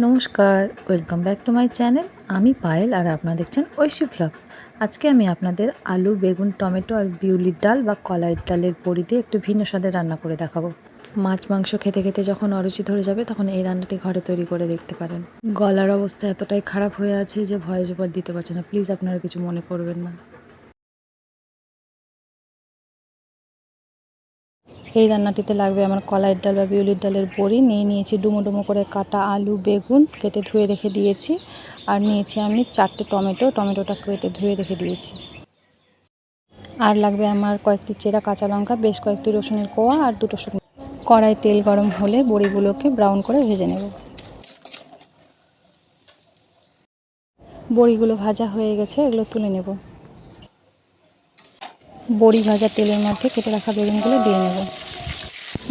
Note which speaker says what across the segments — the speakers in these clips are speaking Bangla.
Speaker 1: নমস্কার welcome back to my channel আমি পায়েল আর আপনারা দেখছেন ঐশী ফ্লক্স আজকে আমি আপনাদের আলু, বেগুন, টমেটো আর বিউলির ডাল বা কলাইয়ের ডালের বড়ি দিয়ে একটু ভিন্ন স্বাদের রান্না করে দেখাবো। মাছ, মাংস খেতে খেতে যখন অরুচি ধরে যাবে, তখন এই রান্নাটি ঘরে তৈরি করে দেখতে পারেন। গলার অবস্থা এতটাই খারাপ হয়ে আছে যে ভয়েস ওভার দিতে পারছে না। প্লিজ আপনারা কিছু মনে করবেন না। এই রান্নাটিতে লাগবে আমার কলাইয়ের ডাল বা বিউলির ডালের বড়ি। নিয়ে নিয়েছি ডুমো ডুমো করে কাটা আলু, বেগুন কেটে ধুয়ে রেখে দিয়েছি। আর নিয়েছি আমি চারটে টমেটো, টমেটোটা কেটে ধুয়ে রেখে দিয়েছি। আর লাগবে আমার কয়েকটি চেরা কাঁচা লঙ্কা, বেশ কয়েকটি রসুনের কোয়া আর দুটো শুকনো কড়াই তেল গরম হলে বড়িগুলোকে ব্রাউন করে ভেজে নেব। বড়িগুলো ভাজা হয়ে গেছে, এগুলো তুলে নেব। বড়ি ভাজা তেলের মধ্যে কেটে রাখা বেগুনগুলো দিয়ে নেব।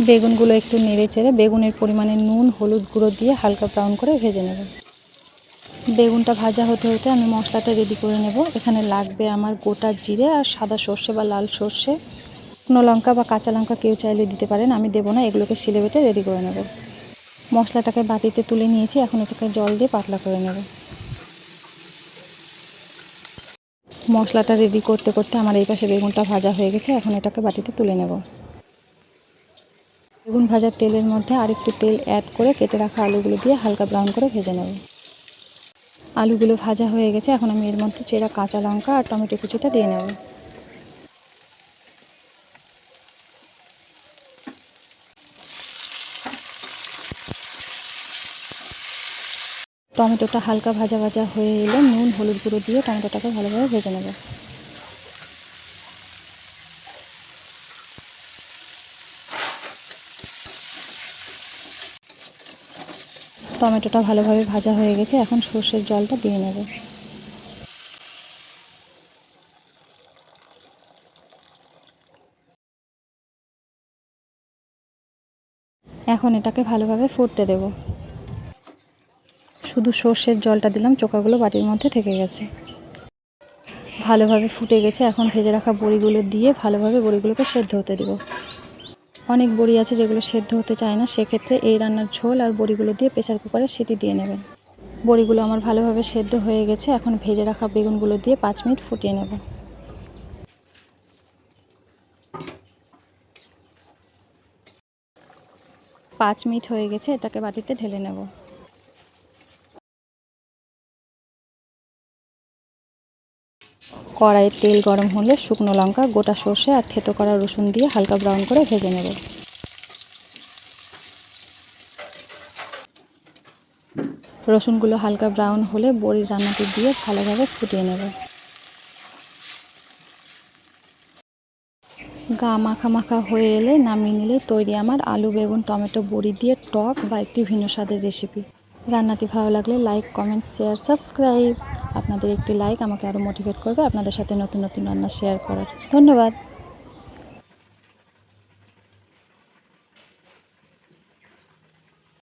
Speaker 1: বেগুনগুলো একটু নেড়ে চেড়ে বেগুনের পরিমাণে নুন, হলুদ গুঁড়ো দিয়ে হালকা ব্রাউন করে ভেজে নেব। বেগুনটা ভাজা হতে হতে আমি মশলাটা রেডি করে নেব। এখানে লাগবে আমার গোটা জিরে আর সাদা সর্ষে বা লাল সর্ষে। শুকনো লঙ্কা বা কাঁচা লঙ্কা কেউ চাইলে দিতে পারেন, আমি দেবো না, এগুলোকে শিলে বেটে রেডি করে নেব। মশলাটাকে বাটিতে তুলে নিয়েছি, এখন এটাকে জল দিয়ে পাতলা করে নেব। মশলাটা রেডি করতে করতে আমার এই পাশে বেগুনটা ভাজা হয়ে গেছে, এখন এটাকে বাটিতে তুলে নেব। বেগুন ভাজার তেলের মধ্যে আরেকটু তেল অ্যাড করে কেটে রাখা আলুগুলো দিয়ে হালকা ব্রাউন করে ভেজে নেব। আলুগুলো ভাজা হয়ে গেছে, এখন আমি এর মধ্যে চেরা কাঁচা লঙ্কা আর টমেটো কুচিটা দিয়ে নেব। টমেটোটা হালকা ভাজা ভাজা হয়ে এলে নুন, হলুদ গুঁড়ো দিয়ে টমেটোটাকে ভালোভাবে ভেজে নেব। টমেটোটা ভালোভাবে ভাজা হয়ে গেছে, এখন সর্ষের জলটা দিয়ে নেব। এখন এটাকে ভালোভাবে ফুটতে দেব। শুধু সর্ষের জলটা দিলাম চোকাগুলো বাটির মধ্যে থেকে গেছে। ভালোভাবে ফুটে গেছে, এখন ভেজে রাখা বড়িগুলো দিয়ে ভালোভাবে বড়িগুলোকে সেদ্ধ হতে দেব। অনেক বড়ি আছে যেগুলো সেদ্ধ হতে চায় না, সেক্ষেত্রে এই রান্নার ঝোল আর বড়িগুলো দিয়ে প্রেশার কুকারে সেটি দিয়ে নেবেন। বড়িগুলো আমার ভালোভাবে সেদ্ধ হয়ে গেছে, এখন ভেজে রাখা বেগুনগুলো দিয়ে পাঁচ মিনিট ফুটিয়ে নেব। পাঁচ মিনিট হয়ে গেছে, এটাকে বাটিতে ঢেলে নেব। কড়াইয়ে তেল গরম হলে শুকনো লঙ্কা, গোটা সর্ষে আর থেতো করা রসুন দিয়ে হালকা ব্রাউন করে ভেজে নেব। রসুনগুলো হালকা ব্রাউন হলে বড়ির রান্নাটি দিয়ে ভালোভাবে ফুটিয়ে নেব। গা মাখা মাখা হয়ে এলে নামিয়ে নিলে তৈরি আমার আলু, বেগুন, টমেটো, বড়ি দিয়ে টক বা একটি ভিন্ন স্বাদের রেসিপি রান্নাটি ভালো লাগলে লাইক কমেন্ট শেয়ার সাবস্ক্রাইব আপনাদের একটি লাইক আমাকে আরও মোটিভেট করবে আপনাদের সাথে নতুন নতুন রান্না শেয়ার করার। ধন্যবাদ।